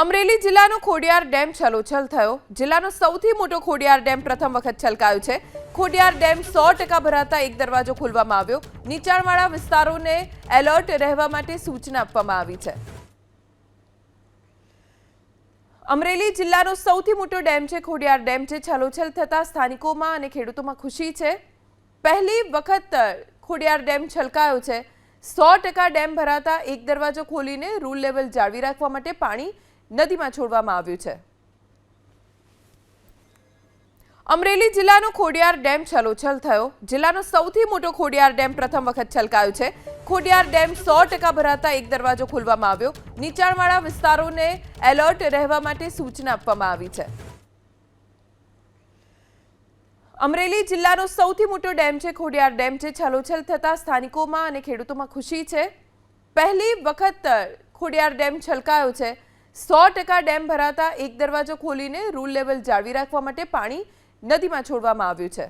અમરેલી જિલ્લાનો ખોડિયાર ડેમ છલોછલ થયો. જિલ્લાનો સૌથી મોટો ખોડિયાર ડેમ પ્રથમ વખત છલકાયો છે. ખોડિયાર ડેમ સો ટકા ભરાતા એક દરવાજો ખોલવામાં આવ્યો. નીચાણવાળા વિસ્તારોને એલર્ટ રહેવા માટે સૂચના આપવામાં આવી છે. અમરેલી જિલ્લાનો સૌથી મોટો ડેમ છે, ખોડિયાર ડેમ છે. છલોછલ થતા સ્થાનિકોમાં અને ખેડૂતોમાં ખુશી છે. પહેલી વખત ખોડિયાર ડેમ છલકાયો છે. સો ટકા ડેમ ભરાતા એક દરવાજો ખોલીને રૂલ લેવલ જાળવી રાખવા માટે પાણી નદીમાં છોડવામાં આવ્યું છે. અમરેલી જિલ્લાનો ખોડિયાર ડેમ છલોછલ થયો. જિલ્લાનો સૌથી મોટો ખોડિયાર ડેમ પ્રથમ વખત છલકાયો છે. ખોડિયાર ડેમ સો ટકા ભરાતા એક દરવાજો ખોલવામાં આવ્યો. નીચાણવાળા વિસ્તારોને એલર્ટ રહેવા માટે સૂચના આપવામાં આવી છે. અમરેલી જિલ્લાનો સૌથી મોટો ડેમ છે, ખોડિયાર ડેમ છે, છલોછલ થતા સ્થાનિકોમાં અને ખેડૂતોમાં ખુશી છે. પહેલી વખત ખોડિયાર ડેમ છલકાયો છે. સો ટકા ડેમ ભરાતા એક દરવાજો ખોલીને રૂલ લેવલ જાળવી રાખવા માટે પાણી નદીમાં છોડવામાં આવ્યું છે.